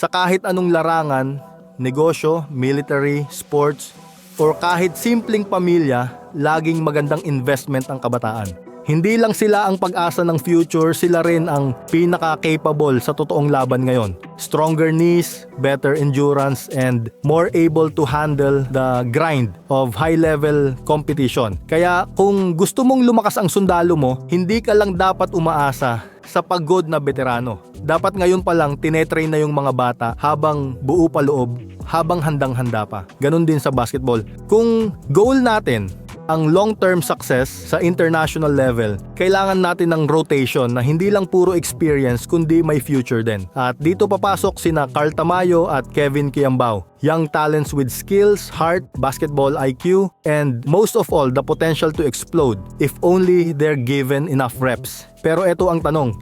Sa kahit anong larangan, negosyo, military, sports, or kahit simpleng pamilya, laging magandang investment ang kabataan. Hindi lang sila ang pag-asa ng future, sila rin ang pinaka-capable sa totoong laban ngayon. Stronger knees, better endurance, and more able to handle the grind of high-level competition. Kaya kung gusto mong lumakas ang sundalo mo, hindi ka lang dapat umaasa sa pagod na veterano. Dapat ngayon pa lang tinetrain na yung mga bata habang buo pa loob, habang handang-handa pa. Ganon din sa basketball. Kung goal natin ang long-term success sa international level, kailangan natin ng rotation na hindi lang puro experience kundi may future din. At dito papasok sina Carl Tamayo at Kevin Kiambao. Young talents with skills, heart, basketball IQ, and most of all, the potential to explode if only they're given enough reps. Pero ito ang tanong,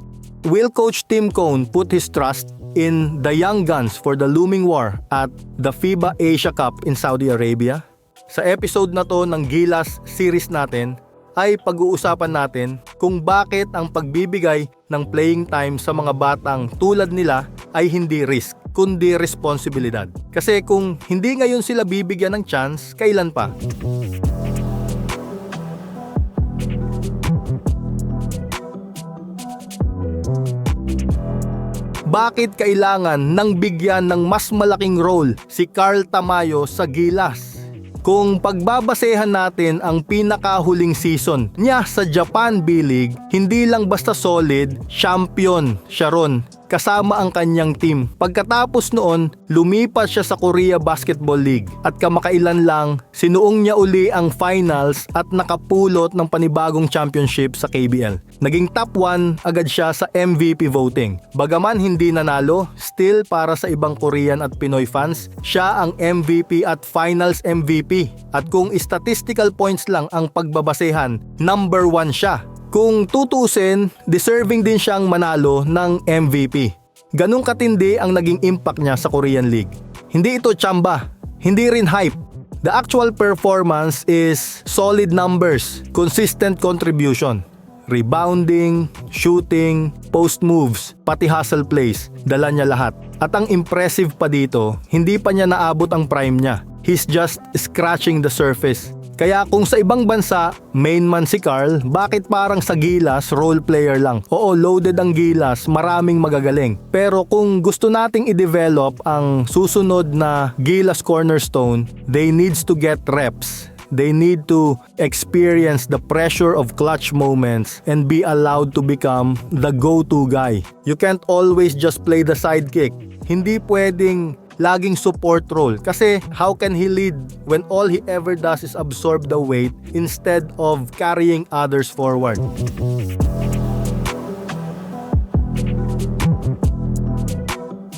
will Coach Tim Cone put his trust in the young guns for the looming war at the FIBA Asia Cup in Saudi Arabia? Sa episode na to ng Gilas series natin, ay pag-uusapan natin kung bakit ang pagbibigay ng playing time sa mga batang tulad nila ay hindi risk, kundi responsibilidad. Kasi kung hindi ngayon sila bibigyan ng chance, kailan pa? Bakit kailangan nang bigyan ng mas malaking role si Carl Tamayo sa Gilas? Kung pagbabasehan natin ang pinakahuling season niya sa Japan B-League, hindi lang basta solid, champion siya ron kasama ang kanyang team. Pagkatapos noon, lumipat siya sa Korea Basketball League at kamakailan lang, sinuong niya uli ang finals at nakapulot ng panibagong championship sa KBL. Naging top 1 agad siya sa MVP voting. Bagaman hindi nanalo, still para sa ibang Korean at Pinoy fans, siya ang MVP at finals MVP. At kung statistical points lang ang pagbabasehan, number 1 siya kung tutusin, deserving din siyang manalo ng MVP. Ganong katindi ang naging impact niya sa Korean League. Hindi ito chamba, hindi rin hype. The actual performance is solid numbers, consistent contribution. Rebounding, shooting, post moves, pati hustle plays, dala niya lahat. At ang impressive pa dito, hindi pa niya naabot ang prime niya. He's just scratching the surface. Kaya kung sa ibang bansa, main man si Carl, bakit parang sa Gilas, role player lang? Oo, loaded ang Gilas, maraming magagaling. Pero kung gusto nating i-develop ang susunod na Gilas cornerstone, they needs to get reps. They need to experience the pressure of clutch moments and be allowed to become the go-to guy. You can't always just play the sidekick. Hindi pwedeng laging support role. Kasi how can he lead when all he ever does is absorb the weight instead of carrying others forward?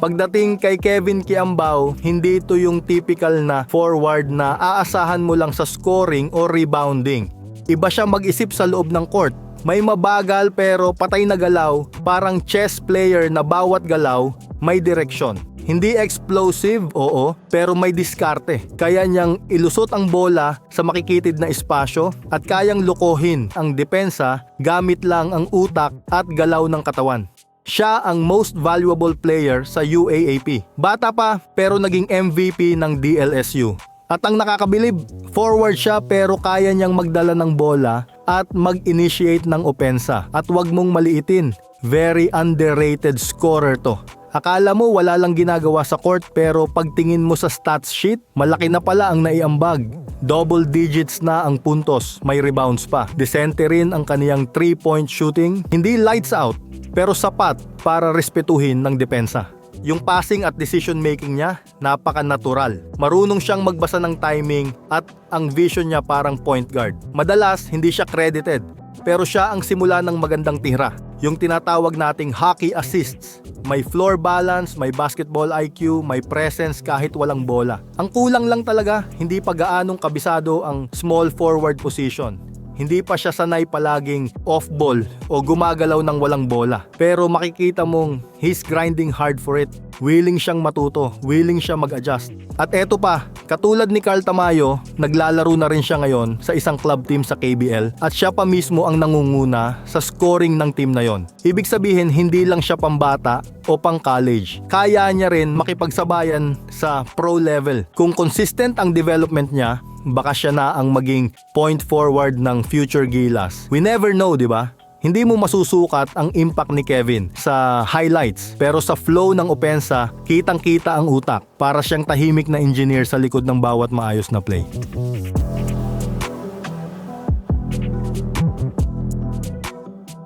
Pagdating kay Kevin Kiambao, hindi ito yung typical na forward na aasahan mo lang sa scoring o rebounding. Iba siya mag-isip sa loob ng court. May mabagal pero patay na galaw, parang chess player na bawat galaw may direksyon. Hindi explosive, oo, pero may diskarte. Kaya niyang ilusot ang bola sa makikitid na espasyo at kayang lukohin ang depensa gamit lang ang utak at galaw ng katawan. Siya ang most valuable player sa UAAP. Bata pa pero naging MVP ng DLSU. At ang nakakabilib, forward siya pero kaya niyang magdala ng bola at mag-initiate ng opensa. At wag mong maliitin, very underrated scorer to. Akala mo wala lang ginagawa sa court pero pagtingin mo sa stats sheet, malaki na pala ang naiambag. Double digits na ang puntos, may rebounds pa. Decente rin ang kaniyang 3-point shooting, hindi lights out, pero sapat para respetuhin ng depensa. Yung passing at decision making niya, napaka-natural. Marunong siyang magbasa ng timing at ang vision niya parang point guard. Madalas, hindi siya credited, pero siya ang simula ng magandang tira. Yung tinatawag nating hockey assists. May floor balance, may basketball IQ, may presence kahit walang bola. Ang kulang lang talaga, hindi pa gaanong kabisado ang small forward position. Hindi pa siya sanay palaging off-ball o gumagalaw ng walang bola. Pero makikita mong he's grinding hard for it. Willing siyang matuto, willing siya mag-adjust. At eto pa, katulad ni Carl Tamayo, naglalaro na rin siya ngayon sa isang club team sa KBL at siya pa mismo ang nangunguna sa scoring ng team na yon. Ibig sabihin, hindi lang siya pambata o pang college. Kaya niya rin makipagsabayan sa pro level. Kung consistent ang development niya, baka siya na ang maging point forward ng future Gilas. We never know, di ba? Hindi mo masusukat ang impact ni Kevin sa highlights pero sa flow ng opensa, kitang-kita ang utak para siyang tahimik na engineer sa likod ng bawat maayos na play.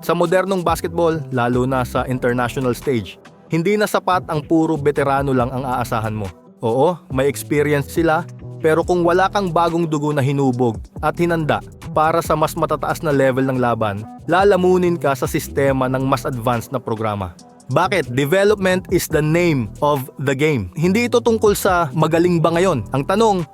Sa modernong basketball, lalo na sa international stage, hindi na sapat ang puro veterano lang ang aasahan mo. Oo, may experience sila, pero kung wala kang bagong dugo na hinubog at hinanda para sa mas matataas na level ng laban, lalamunin ka sa sistema ng mas advanced na programa. Bakit? Development is the name of the game. Hindi ito tungkol sa magaling ba ngayon. Ang tanong,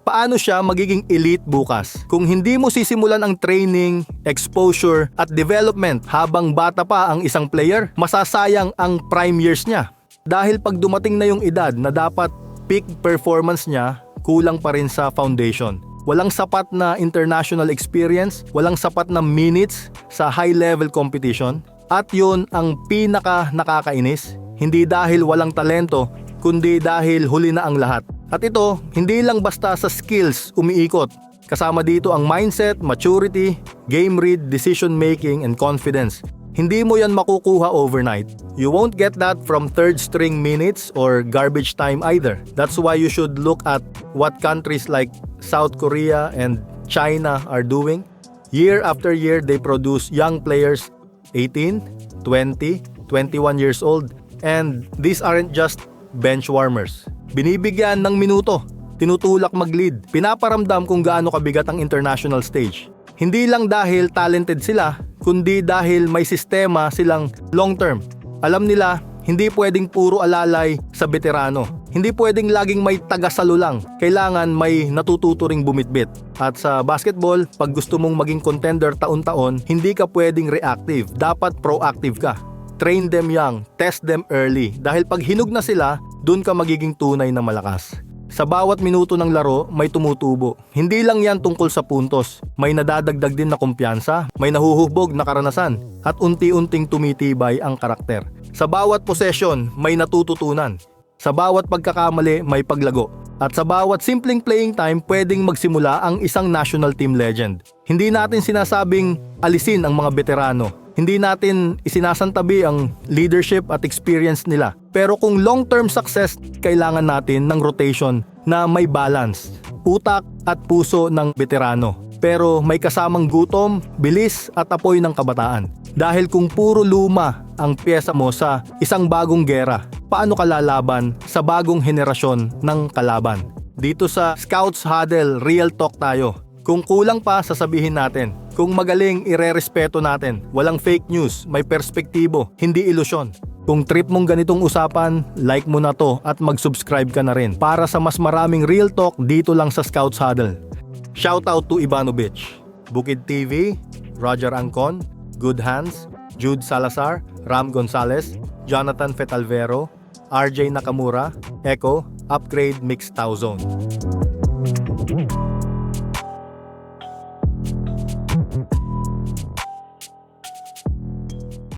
paano siya magiging elite bukas? Kung hindi mo sisimulan ang training, exposure, at development habang bata pa ang isang player, masasayang ang prime years niya. Dahil pag dumating na yung edad na dapat peak performance niya, kulang pa rin sa foundation. Walang sapat na international experience, walang sapat na minutes sa high-level competition, at yun ang pinaka nakakainis, hindi dahil walang talento, kundi dahil huli na ang lahat. At ito, hindi lang basta sa skills umiikot. Kasama dito ang mindset, maturity, game read, decision making, and confidence. Hindi mo yan makukuha overnight. You won't get that from third string minutes or garbage time either. That's why you should look at what countries like South Korea and China are doing. Year after year, they produce young players 18, 20, 21 years old. And these aren't just bench warmers. Binibigyan ng minuto, tinutulak mag-lead, pinaparamdam kung gaano kabigat ang international stage. Hindi lang dahil talented sila, kundi dahil may sistema silang long term. Alam nila, hindi pwedeng puro alalay sa veterano. Hindi pwedeng laging may tagasalo lang. Kailangan may natututo ring bumitbit. At sa basketball, pag gusto mong maging contender taon-taon, hindi ka pwedeng reactive. Dapat proactive ka. Train them young, test them early. Dahil pag hinug na sila, dun ka magiging tunay na malakas. Sa bawat minuto ng laro, may tumutubo. Hindi lang yan tungkol sa puntos. May nadadagdag din na kumpiyansa, may nahuhubog na karanasan, at unti-unting tumitibay ang karakter. Sa bawat possession, may natututunan. Sa bawat pagkakamali, may paglago. At sa bawat simpleng playing time, pwedeng magsimula ang isang national team legend. Hindi natin sinasabing alisin ang mga veterano. Hindi natin isinasantabi ang leadership at experience nila. Pero kung long-term success, kailangan natin ng rotation na may balance. Utak at puso ng veterano. Pero may kasamang gutom, bilis at apoy ng kabataan. Dahil kung puro luma ang pyesa mo sa isang bagong gera, paano ka lalaban sa bagong henerasyon ng kalaban? Dito sa Scouts Huddle, real talk tayo. Kung kulang pa, sasabihin natin. Kung magaling, irerespeto natin. Walang fake news, may perspektibo, hindi ilusyon. Kung trip mong ganitong usapan, like mo na to at mag-subscribe ka na rin para sa mas maraming real talk dito lang sa Scouts Huddle. Shoutout to Ivanovich, Bukid TV, Roger Angkon, Good Hands, Jude Salazar, Ram Gonzalez, Jonathan Fetalvero, RJ Nakamura, Echo, Upgrade Mix Zone.